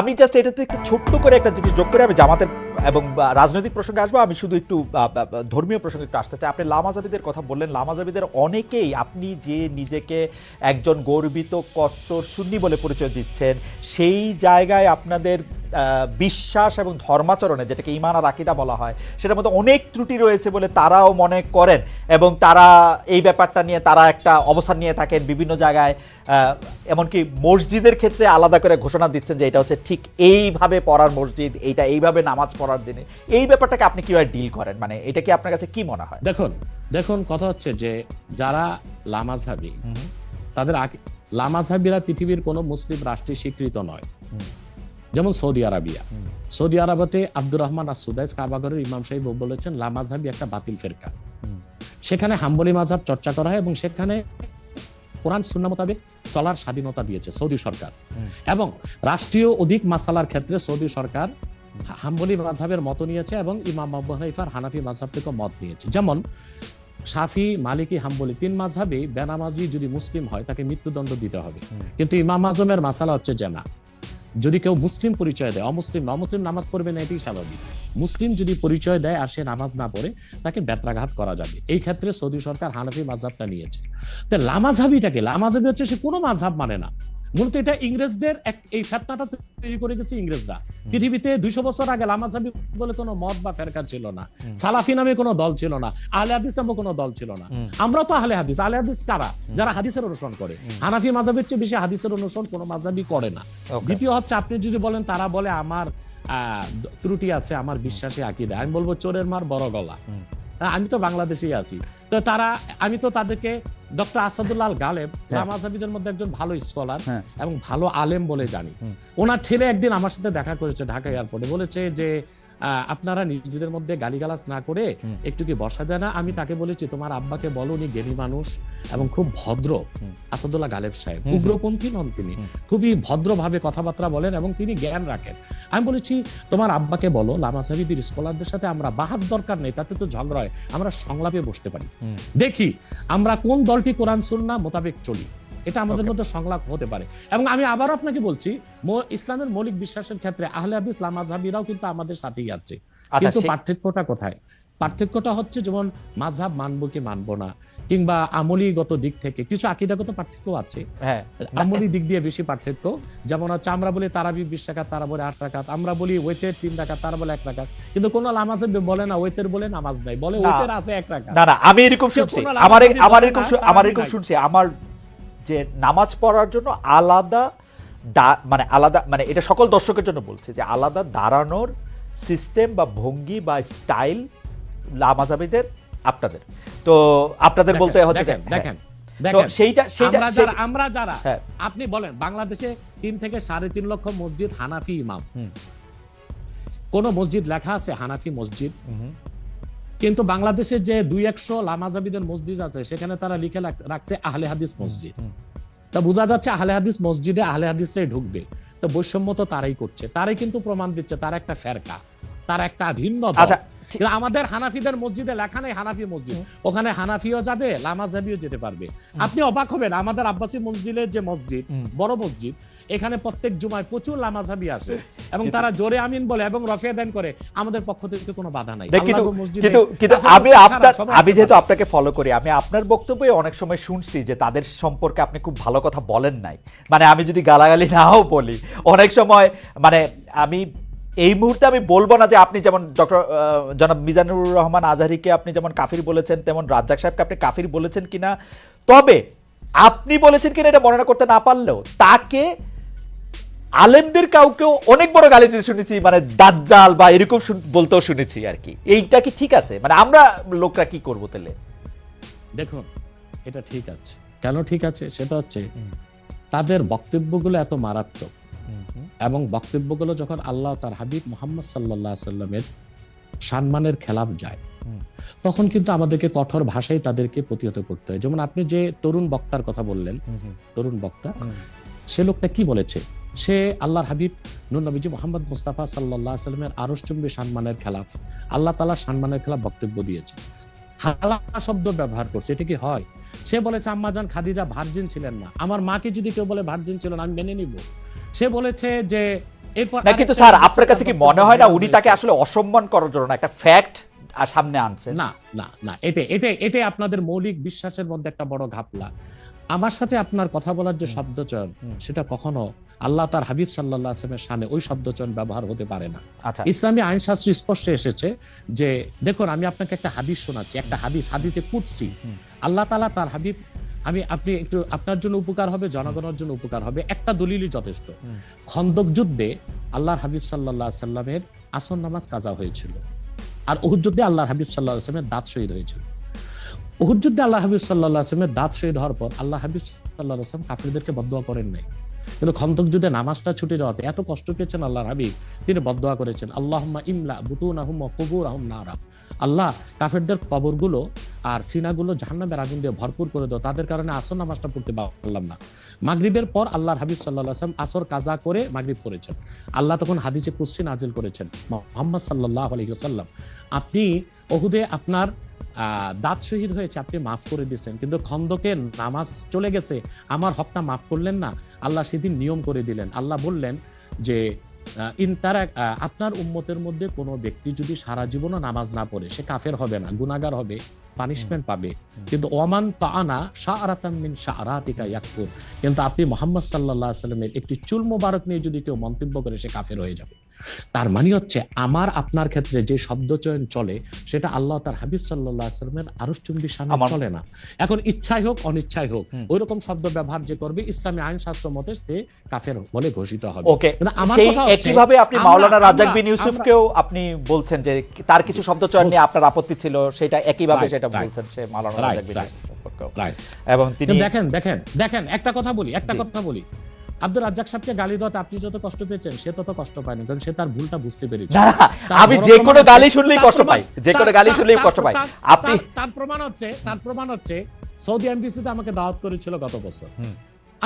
আমি জাস্ট এটাতে একটু ছোট্ট করে একটা জিনিস যোগ করে আমি জামাতের এবং রাজনৈতিক প্রসঙ্গে আসব। আমি শুধু একটু ধর্মীয় প্রসঙ্গে একটু আসতে চাই। আপনি লামাজাবিদের কথা বললেন। লামাজাবিদের অনেকেই আপনি যে নিজেকে একজন গর্বিত কট্টর সুন্নি বলে পরিচয় দিচ্ছেন, সেই জায়গায় আপনাদের বিশ্বাস এবং ধর্মাচরণে যেটাকে ইমান আর আকিদা বলা হয় সেটার মধ্যে অনেক ত্রুটি রয়েছে বলে তারাও মনে করেন এবং তারা এই ব্যাপারটা নিয়ে তারা একটা অবস্থান নিয়ে থাকেন বিভিন্ন জায়গায়। এমনকি মসজিদের ক্ষেত্রে আলাদা করে ঘোষণা দিচ্ছেন যে এটা হচ্ছে ঠিক এইভাবে পড়ার মসজিদ এইটা এইভাবে নামাজ পড়ার জিনিস। এই ব্যাপারটাকে আপনি কীভাবে ডিল করেন? মানে এটা কি আপনার কাছে কি মনে হয়? দেখুন দেখুন কথা হচ্ছে যে যারা লামাজহাবি তাদের লামাজহাবিরা পৃথিবীর কোনো মুসলিম রাষ্ট্রে স্বীকৃত নয়। যেমন সৌদি আরবিয়া। সৌদি আরবাতে আব্দুর রহমান আর সুদাইস কাবাগরের ইমাম সাহেব বলেছেন লামাজহাবি একটা বাতিল ফেরকা। সেখানে হাম্বলি মাঝহাব চর্চা করা হয় এবং সেখানে কোরআন সুন্না মোতাবেক চলার স্বাধীনতা দিয়েছে সৌদি সরকার। এবং রাষ্ট্রীয় অধিক মাসালার ক্ষেত্রে সৌদি সরকার হাম্বলি মাঝহাবের মত নিয়েছে এবং ইমাম আবু হানিফার হানাফি মাঝহাব থেকে মত নিয়েছে। যেমন শাফি মালিকি হাম্বলি তিন মাঝহাবে বেনামাজি যদি মুসলিম হয় তাকে মৃত্যুদণ্ড দিতে হবে। কিন্তু ইমাম আজমের মাসালা হচ্ছে যে না যদি কেউ মুসলিম পরিচয় দেয়, অমুসলিম অমুসলিম নামাজ পড়বে না, এটাই স্বাভাবিক। মুসলিম যদি পরিচয় দেয় আর সে নামাজ না পড়ে, তাকে ব্যত্রাঘাত করা যাবে। এই ক্ষেত্রে সৌদি সরকার হানাফি মাঝহাবটা নিয়েছে। তো লামাঝাবিটাকে লামাঝাবি হচ্ছে সে কোনো মাঝহাব মানে না। মূলত এটা ইংরেজদের এক এই ফেতনাটা তৈরি করে গেছে ইংরেজরা। পৃথিবীতে দুইশো বছর আগে লামাঝাবি বলে কোনো মত বা ফেরকা ছিল না। সালাফি নামে কোনো দল ছিল না। আহলে হাদিস নামে কোনো দল ছিল না। হুম। আমরা তো আহলে হাদিস। আহলে হাদিস কারা? যারা হাদিসের অনুসরণ করে। হানাফি মাঝাবের চেয়ে বেশি হাদিসের অনুসরণ কোনো মাজাবি করে না। দ্বিতীয় হচ্ছে আপনি যদি বলেন তারা বলে আমার আহ, ত্রুটি আছে আমার বিশ্বাসে আকিদা। আমি বলব চোরের মার বড় গলা। আমি তো বাংলাদেশেই আছি। তো তারা আমি তো তাদেরকে ডক্টর আসাদুল্লাহ গালেব লামাজাবিদের মধ্যে একজন ভালো স্কলার হ্যাঁ। এবং ভালো আলেম বলে জানি। ওনার ছেলে একদিন আমার সাথে দেখা করেছে ঢাকা এয়ারপোর্টে বলেছে যে আপনারা নিজেদের মধ্যে গালিগালাজ না করে একটু কি বসা যায় না? আমি তাকে বলেছি তোমার আব্বাকে বলো উনি জ্ঞানী মানুষ এবং খুব ভদ্র। আসাদুল্লাহ গালেব সাহেব উগ্রপন্থী নন তিনি। খুবই ভদ্রভাবে কথাবার্তা বলেন এবং তিনি জ্ঞান রাখেন। আমি বলেছি তোমার আব্বাকে বলো লামাজাবিদের স্কলারদের সাথে আমরা বাহাজ দরকার নেই তাতে তো ঝগড়া হয়। আমরা সংলাপে বসতে পারি। দেখি আমরা কোন দলটি কোরআন সুন্না মোতাবেক চলি? এটা আমাদের মধ্যে সংলাপ হতে পারে। এবং আমি আবারও আপনাকে বলছি ইসলামের মৌলিক বিশ্বাসের ক্ষেত্রে আহলে হাদিস লামাজাবিরাও কিন্তু আমাদের সাথেই আছে। আচ্ছা কিন্তু পার্থক্যটা কোথায়? পার্থক্যটা হচ্ছে যেমন মাঝহাব মানবো কি মানবো না কিংবা আমলিগত দিক থেকে কিছু আকিদাগত পার্থক্য আছে। হ্যাঁ। আমলি দিক দিয়ে বেশি পার্থক্য। যেমন হচ্ছে আমরা বলি তারাবি বিশ টাকাত তারা বলে আট টাকাত আমরা বলি ওয়েতের তিন টাকা তারা বলে এক টাকা কিন্তু কোন নামাজে বলে না ওয়েতের বলে নামাজ নাই বলে। ওয়েতের আছে এক টাকা না না আমি এরকম শুনছি। আমার আমার এরকম আমার এরকম শুনছি। আমার যে নামাজ পড়ার জন্য আলাদা মানে আলাদা মানে এটা সকল দর্শকের জন্য বলছে যে আলাদা দাঁড়ানোর সিস্টেম বা ভঙ্গি বা স্টাইল লামাজাবিদের আপনাদের তো আপনাদের বলতে হচ্ছে দেখেন হ্যাঁ। দেখেন সেইটা সেইটা আমরা যারা হ্যাঁ। আপনি বলেন বাংলাদেশে তিন থেকে সাড়ে তিন লক্ষ মসজিদ হানাফি ইমাম হুম। কোন মসজিদ লেখা আছে হানাফি মসজিদ কিন্তু বাংলাদেশে যে দুই একশো লামাজাবিদের মসজিদ আছে সেখানে তারা লিখে রাখছে আহলে হাদিস মসজিদ। তা বোঝা যাচ্ছে আহলে হাদিস মসজিদে আহলে হাদিসরাই ঢুকবে। তো বৈষম্য তো তারাই করছে। তারাই কিন্তু প্রমাণ দিচ্ছে তার একটা ফেরকা তার একটা ভিন্ন। আচ্ছা কিন্তু আমাদের হানাফিদের মসজিদে লেখা নেই হানাফি মসজিদ। ওখানে হানাফিও যাবে লামাজাবিও যেতে পারবে। আপনি অবাক হবেন আমাদের আব্বাসী মসজিদের যে মসজিদ বড় মসজিদ এখানে প্রত্যেক জুমায় প্রচুর লামাজাবি আসে এবং তারা জোরে আমিন বলে এবং রফিয়া দেন করে আমাদের পক্ষ থেকে কোনো বাধা নাই। কিন্তু কিন্তু কিন্তু আমি আপনার আমি যেহেতু আপনাকে ফলো করি আমি আপনার বক্তব্যে অনেক সময় শুনছি যে তাদের সম্পর্কে আপনি খুব ভালো কথা বলেন নাই। মানে আমি যদি গালাগালি নাও বলি অনেক সময় মানে আমি এই মুহূর্তে আমি বলব না যে আপনি যেমন ডক্টর জনাব মিজানুর রহমান আজহারিকে আপনি যেমন কাফির বলেছেন তেমন রাজ্জাক সাহেবকে আপনি কাফির বলেছেন কিনা তবে আপনি বলেছেন কিনা এটা বর্ণনা করতে না পারলেও তাকে আলেমদের কাউকেও অনেক বড় গালি দিতে শুনেছি মানে দাজ্জাল বা এরকম বলতেও শুনেছি আর কি। এইটা কি ঠিক আছে? মানে আমরা লোকরা কি করব তাহলে? দেখুন এটা ঠিক আছে। কেন ঠিক আছে? সেটা হচ্ছে। তাদের বক্তব্যগুলো এত মারাত্মক। এবং বক্তব্যগুলো যখন আল্লাহ তার হাবিব মোহাম্মদ সাল্লাহ সাল্লামের সম্মানের খেলাফ যায় তখন কিন্তু আমাদেরকে কঠোর ভাষায় তাদেরকে প্রতিহত করতে হয়। যেমন আপনি যে তরুণ বক্তার কথা বললেন তরুণ বক্তা সে লোকটা কি বলেছে? সে আল্লাহর হাবিব নুর নবীজি মোহাম্মদ মুস্তাফা সাল্লাহ সাল্লামের আরসচুম্বী সম্মানের খেলাফ। আল্লাহ তালা সম্মানের খেলাফ বক্তব্য দিয়েছে হালা শব্দ ব্যবহার করছে এটা কি হয়? সে বলেছে আম্মাজান খাদিজা ভার্জিন ছিলেন না। আমার মাকে যদি কেউ বলে ভার্জিন ছিল না আমি মেনে নিব। সে বলেছে যে এরপর না কিন্তু স্যার আপনার কাছে কি মনে হয় না উনি তাকে আসলে অসম্মান করার জন্য একটা ফ্যাক্ট সামনে আনছেন? না না না এটা এটা এটাই আপনাদের মৌলিক বিশ্বাসের মধ্যে একটা বড় ঘাপলা। আমার সাথে আপনার কথা বলার যে শব্দ চয়ন হুম। সেটা কখনো আল্লাহ তার হাবিব সাল্লাহ আসলামের সামনে ওই শব্দ চয়ন ব্যবহার হতে পারে না। আচ্ছা। ইসলামী আইন শাস্ত্র স্পষ্ট এসেছে যে দেখুন আমি আপনাকে একটা হাদিস শোনাচ্ছি একটা হাদিস হাদিসে হুম। আল্লাহ তালা তার হাবিব আমি আপনি একটু আপনার জন্য উপকার হবে জনগণের জন্য উপকার হবে একটা দলিলই যথেষ্ট। খন্দক যুদ্ধে আল্লাহর হাবিব সাল্লাহ সাল্লামের আসন নামাজ কাজা হয়েছিল। আর উহুদ যুদ্ধে আল্লাহর হাবিব সাল্লাহ আসলামের দাঁত শহীদ হয়েছিল। উহুদ যুদ্ধে আল্লাহ হাবিব সাল্লাহ আসলামের দাঁত শহীদ হওয়ার পর আল্লাহ হাবিব সাল্লাহ আসলাম কাফিরদেরকে বদোয়া করেন নাই। কিন্তু খন্দক যুদ্ধে নামাজটা ছুটে যাওয়াতে এত কষ্ট পেয়েছেন আল্লাহর হাবিব, তিনি বদোয়া করেছেন, আল্লাহুম্মা ইমলা বুতুন আহম কবুর আহম নারা। আল্লাহ কাফেরদের কবরগুলো আর সিনাগুলো জাহান্নামের আগুন দিয়ে ভরপুর করে দাও, তাদের কারণে আসর নামাজটা পড়তে পারলাম না। মাগরিবের পর আল্লাহর হাবিব সাল্লাহ আসলাম আসর কাজা করে মাগরিব করেছেন আল্লাহ তখন হাদিসে কুসি নাজিল করেছেন। মোহাম্মদ সাল্লাহ আলহিহাল্লাম আপনি ওহুদে আপনার দাঁত শহীদ হয়েছে আপনি মাফ করে দিয়েছেন। কিন্তু খন্দকে নামাজ চলে গেছে আমার হকটা মাফ করলেন না। আল্লাহ সেদিন নিয়ম করে দিলেন। আল্লাহ বললেন যে আহ, ইন তারা আপনার উম্মতের মধ্যে কোনো ব্যক্তি যদি সারা জীবনও নামাজ না পড়ে সে কাফের হবে না গুনাগার হবে পানিশমেন্ট পাবে। কিন্তু ওমান তাআনা শাআরাতাম মিন শাআরাতিকা ইয়াকফুর। কিন্তু আপনি মোহাম্মদ সাল্লাল্লাহু আলাইহি সাল্লামের একটি চুল মোবারক নিয়ে যদি কেউ মন্তব্য করে সে কাফের হয়ে যাবে। তার মানে হচ্ছে আমার আপনার ক্ষেত্রে যে শব্দ চয়ন চলে সেটা আল্লাহ তার হাবিব সাল্লাল্লাহু আলাইহি সাল্লামের আরশ চুম্বি সামনে চলে না। এখন ইচ্ছাই হোক অনিচ্ছাই হোক ওই রকম শব্দ ব্যবহার যে করবে ইসলামী আইন শাস্ত্র মতে সে কাফের বলে ঘোষিত হবে। ওকে হচ্ছে, একইভাবে আপনি মাওলানা রাজ্জাক বিন ইউসুফকেও আপনি বলছেন যে তার কিছু শব্দ চয়ন নিয়ে আপনার আপত্তি ছিল সেটা একইভাবে সেটা বলছেন সে মাওলানা রাজ্জাক বিন right. ইউসুফ এবং তিনি দেখেন দেখেন দেখেন একটা কথা বলি একটা কথা বলি। আব্দুল রাজ্জাক সাহেবকে গালি দেওয়াতে আপনি যত কষ্ট পেয়েছেন সে তত কষ্ট পায়নি কারণ সে তার ভুলটা বুঝতে পেরেছে। আমি যে কোনো গালি শুনলেই কষ্ট পাই যে কোনো গালি শুনলেই কষ্ট পাই। আপনি তার- প্রমাণ হচ্ছে তার প্রমাণ হচ্ছে সৌদি এমবিসিতে আমাকে দাওয়াত করেছিল গত বছর।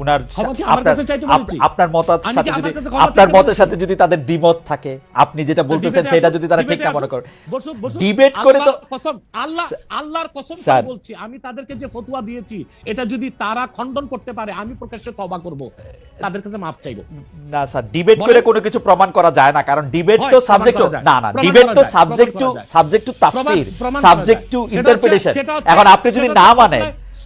উনার আপনার মতের সাথে যদি আপনার মতের সাথে যদি তাদের দ্বিমত থাকে আপনি যেটা বলতেছেন সেটা যদি তারা ঠিক না মনে ডিবেট করে তো কসম আল্লাহ আল্লাহর কসম করে বলছি। আমি তাদেরকে যে ফতুয়া দিয়েছি এটা যদি তারা খণ্ডন করতে পারে আমি প্রকাশ্যে তবা করব। তাদের কাছে মাপ চাইব। না স্যার ডিবেট করে কোনো কিছু প্রমাণ করা যায় না কারণ ডিবেট তো সাবজেক্ট না না ডিবেট তো সাবজেক্ট টু। সাবজেক্ট টু তাফসীর সাবজেক্ট টু ইন্টারপ্রিটেশন এখন আপনি যদি না মানেন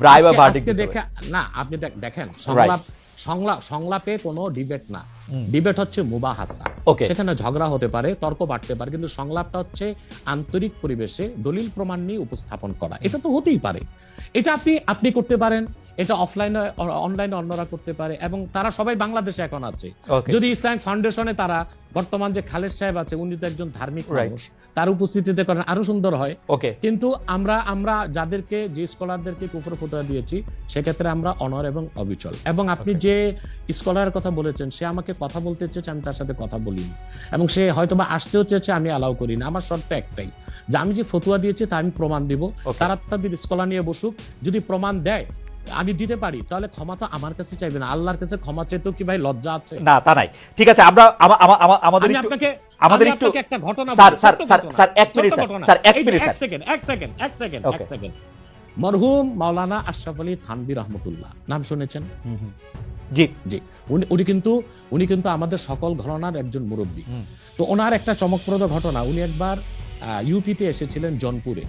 রায় বা আজকে- ভার্ডিক আজকে দিতে দেখে না আপনি দেখ- দেখেন সংলাপ সংলাপ সংলাপে কোনো ডিবেট না। ডিবেট হচ্ছে মুবাহাসা. সেখানে ঝগড়া হতে পারে তর্ক বাড়তে পারে কিন্তু সংলাপটা হচ্ছে আন্তরিক পরিবেশে দলিল প্রমাণ নিয়ে উপস্থাপন করা। এটা তো হতেই পারে। এটা আপনি আপনি করতে পারেন এটা অফলাইনে অনলাইনে অন্যরা করতে পারে এবং তারা সবাই বাংলাদেশে এখন আছে। যদি ইসলামিক ফাউন্ডেশনে তারা বর্তমান যে খালেদ সাহেব আছে উনি তো একজন ধার্মিক. মানুষ তার উপস্থিতিতে করেন আরও সুন্দর হয়। ওকে। কিন্তু আমরা আমরা যাদেরকে যে স্কলারদেরকে কুফর ফতোয়া দিয়েছি সেক্ষেত্রে আমরা অনর এবং অবিচল। এবং আপনি যে স্কলারের কথা বলেছেন সে আমাকে কথা বলতে চেয়েছে আমি তার সাথে কথা বলিনি। এবং সে হয়তো বা আসতেও চেয়েছে আমি অ্যালাউ করি না আমার শর্ত একটাই যে আমি যে ফতুয়া দিয়েছি তা আমি প্রমাণ দিব. তারা তাদের স্কলার নিয়ে বসুক যদি প্রমাণ দেয় আমি দিতে পারি তাহলে ক্ষমা তো আমার কাছে চাইবে না। আল্লাহর কাছে ক্ষমা চাইতেও কি ভাই লজ্জা আছে? না তা নাই। ঠিক আছে আমরা আমা- আমা- আমা- আমাদের একটু- আপনাকে আমাদের একটু- একটা ঘটনা স্যার, স্যার, স্যার, স্যার, এক মিনিট, স্যার, এক মিনিট, এক সেকেন্ড এক সেকেন্ড এক সেকেন্ড এক সেকেন্ড মরহুম মাওলানা আশরাফ আলী থানভী রহমতুল্লাহ। নাম শুনেছেন। জি। জি। উনি উনি কিন্তু উনি কিন্তু আমাদের সকল ঘরানার একজন মুরব্বী। তো ওনার একটা চমকপ্রদ ঘটনা উনি একবার ইউপিতে এসেছিলেন জনপুরে।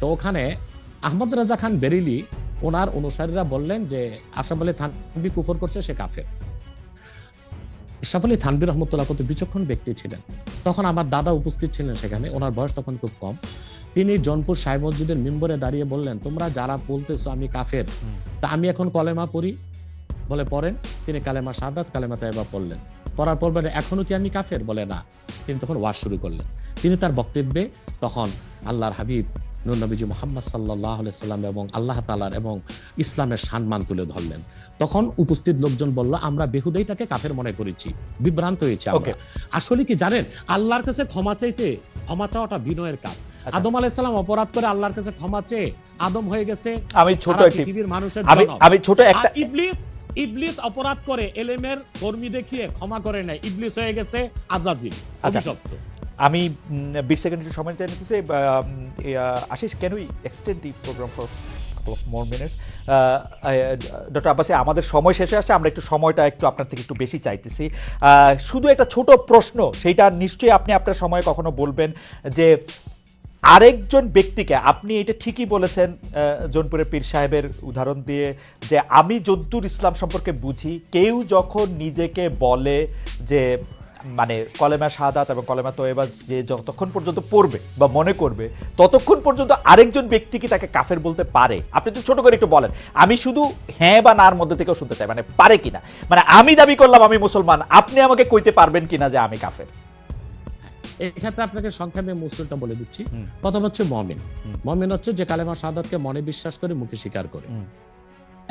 তো ওখানে আহমদ রাজা খান বেরিলি ওনার অনুসারীরা বললেন যে আশরাফ আলী থানভী কুফর করছে সে কাফের। আশরাফ আলী থানভী রহমতুল্লাহ কত বিচক্ষণ ব্যক্তি ছিলেন। তখন আমার দাদা উপস্থিত ছিলেন সেখানে ওনার বয়স তখন খুব কম। তিনি জনপুর সাহেব মসজিদের মেম্বরে দাঁড়িয়ে বললেন তোমরা যারা বলতেছো আমি কাফের তা আমি এখন কলেমা পড়ি। বলে পড়েন তিনি কালেমা সাদাত কালেমা তাইবা পড়লেন। পড়ার পর বলে এখনও কি আমি কাফের? বলে না। তিনি তখন ওয়াজ শুরু করলেন। তিনি তার বক্তব্যে তখন আল্লাহর হাবিব নবীজি মোহাম্মদ সাল্লাহ সাল্লাম এবং আল্লাহ তালার এবং ইসলামের সম্মান তুলে ধরলেন। তখন উপস্থিত লোকজন বলল আমরা বেহুদেই তাকে কাফের মনে করেছি বিভ্রান্ত হয়েছে আসলে কি জানেন আল্লাহর কাছে ক্ষমা চাইতে ক্ষমা চাওয়াটা বিনয়ের কাজ। আদম আলাইসালাম অপরাধ করে আল্লাহর কাছে ক্ষমা চেয়ে আদম হয়ে গেছে আমি ছোট একটি পৃথিবীর মানুষের আমি আমি ছোট একটা ইবলিস ইবলিস অপরাধ করে এলেমের কর্মী দেখিয়ে ক্ষমা করে ইবলিস হয়ে গেছে আজাজিল আচ্ছা। অভিশপ্ত। আমি বিশ সেকেন্ড একটু সময় চাই নিতেছি Ashis can we extend the programme for doctor Abbasi আমাদের সময় শেষে আসছে আমরা একটু সময়টা একটু আপনার থেকে একটু বেশি চাইতেছি। আহ, শুধু একটা ছোট প্রশ্ন সেইটা নিশ্চয়ই আপনি আপনার সময় কখনো বলবেন যে আরেকজন ব্যক্তিকে, আপনি এটা ঠিকই বলেছেন জোনপুরের পীর সাহেবের উদাহরণ দিয়ে, যে আমি যদ্দুর ইসলাম সম্পর্কে বুঝি, কেউ যখন নিজেকে বলে যে মানে কলেমা শাহাদাত এবং কলেমা তোয়েবা যে যতক্ষণ পর্যন্ত পড়বে বা মনে করবে, ততক্ষণ পর্যন্ত আরেকজন ব্যক্তি কি তাকে কাফের বলতে পারে? আপনি তো ছোট করে একটু বলেন। আমি শুধু হ্যাঁ বা নার মধ্যে থেকেও শুনতে চাই মানে পারে কিনা? মানে আমি দাবি করলাম আমি মুসলমান, আপনি আমাকে কইতে পারবেন কিনা যে আমি কাফের? এক্ষেত্রে আপনাকে সংখ্যা সংক্ষেপে মুসলিমটা বলে দিচ্ছি কথা প্রথম হচ্ছে মমিন। মমিন হচ্ছে যে কালেমা সাদতকে মনে বিশ্বাস করে মুখে স্বীকার করে।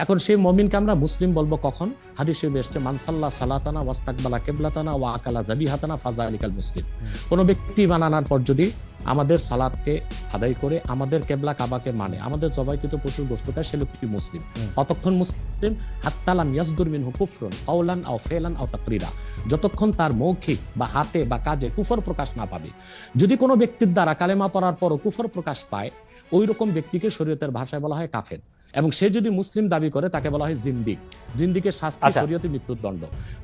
এখন সেই মমিনকে আমরা মুসলিম বলব কখন? হাদিস শরীফে এসছে মানসাল্লাহ সালাতানা ওয়াস্তাকবালা কেবলাতানা ওয়া আকালা জাবিহাতানা ফাজা আলিকাল মুসলিম। কোন ব্যক্তি বানানোর পর যদি আমাদের সালাদকে আদায় করে আমাদের কেবলা কাবাকে মানে আমাদের জবাইকৃত পশুর গোষ্ঠ খায় সে লোকটি মুসলিম। হুম। কতক্ষণ মুসলিম হাত্তালাম ইয়াসদুর মিন হুকুফরুন কাউলান আও ফেলান আও তাকরিরা। যতক্ষণ তার মৌখিক বা হাতে বা কাজে কুফর প্রকাশ না পাবে। যদি কোনো ব্যক্তির দ্বারা কালেমা পড়ার পরও কুফর প্রকাশ পায় ওই রকম ব্যক্তিকে শরীয়তের ভাষায় বলা হয় কাফের। এবং সে যদি মুসলিম দাবি করে তাকে বলা হয় জিন্দিক। জিন্দিকের শাস্তি শরীয়তে মৃত্যুর দণ্ড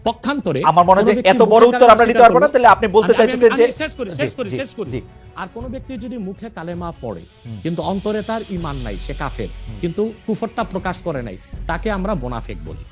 পক্ষান্তরে আমার মনে হয় এত বড় উত্তর আমরা নিতে পারব না তাহলে আপনি বলতে চাইতেছেন যে শেষ করি শেষ করি শেষ করি। আর কোন ব্যক্তি যদি মুখে কালেমা পড়ে কিন্তু অন্তরে তার ঈমান নাই সে কাফের কিন্তু কুফরটা প্রকাশ করে নাই তাকে আমরা মোনাফেক বলি।